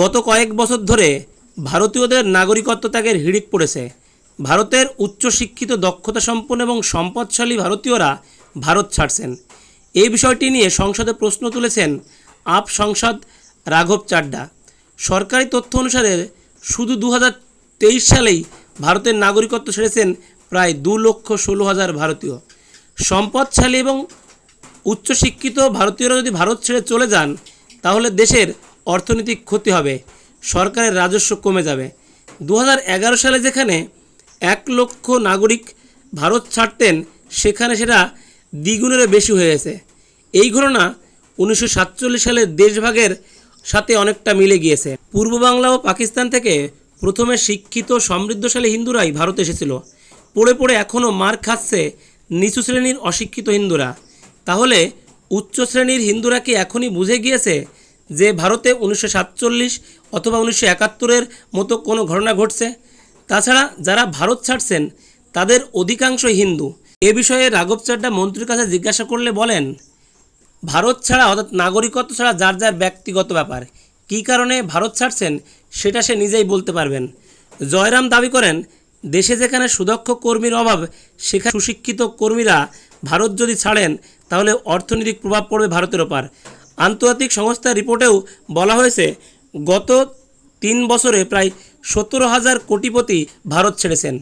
গত কয়েক বছর ধরে ভারতীয়দের নাগরিকত্ব ত্যাগের হিড়িক পড়েছে। ভারতের উচ্চশিক্ষিত দক্ষতা সম্পন্ন এবং সম্পদশালী ভারতীয়রা ভারত ছাড়ছেন। এই বিষয়টি নিয়ে সংসদে প্রশ্ন তুলেছেন আপ সংসদ রাঘব চাড্ডা। সরকারি তথ্য অনুসারে শুধু দু সালেই ভারতের নাগরিকত্ব ছেড়েছেন প্রায় দু লক্ষ ষোলো হাজার ভারতীয়। সম্পদশালী এবং উচ্চশিক্ষিত ভারতীয়রা যদি ভারত ছেড়ে চলে যান, তাহলে দেশের অর্থনৈতিক ক্ষতি হবে, সরকারের রাজস্ব কমে যাবে। দু হাজার এগারো সালে যেখানে এক লক্ষ নাগরিক ভারত ছাড়তেন, সেখানে সেটা দ্বিগুণেরও বেশি হয়েছে এই ঘটনা উনিশশো সাতচল্লিশ সালের দেশভাগের সাথে অনেকটা মিলে গিয়েছে। পূর্ব বাংলা ও পাকিস্তান থেকে প্রথমে শিক্ষিত সমৃদ্ধশালী হিন্দুরাই ভারত এসেছিল। পড়ে পড়ে এখনও মার খাচ্ছে নিচু শ্রেণির অশিক্ষিত হিন্দুরা। তাহলে উচ্চ শ্রেণির হিন্দুরা কি এখনই বুঝে গিয়েছে যে ভারতে উনিশশো সাতচল্লিশ অথবা উনিশশো একাত্তরের মতো কোনো ঘটনা ঘটছে। তাছাড়া যারা ভারত ছাড়ছেন, তাদের অধিকাংশ হিন্দু। এ বিষয়ে রাঘব চাড্ডা মন্ত্রীর কাছে জিজ্ঞাসা করলে বলেন, ভারত ছাড়া অর্থাৎ নাগরিকত্ব ছাড়া যার যার ব্যক্তিগত ব্যাপার। কী কারণে ভারত ছাড়ছেন সেটা সে নিজেই বলতে পারবেন। জয়রাম দাবি করেন, দেশে যেখানে সুদক্ষ কর্মীর অভাব, সেখানে সুশিক্ষিত কর্মীরা ভারত যদি ছাড়েন, তাহলে অর্থনৈতিক প্রভাব পড়বে ভারতের ওপর। আন্তর্জাতিক সংস্থার রিপোর্টেও বলা হয়েছে গত তিন বছরে প্রায় সতেরো হাজার কোটিপতি ভারত ছেড়েছেন।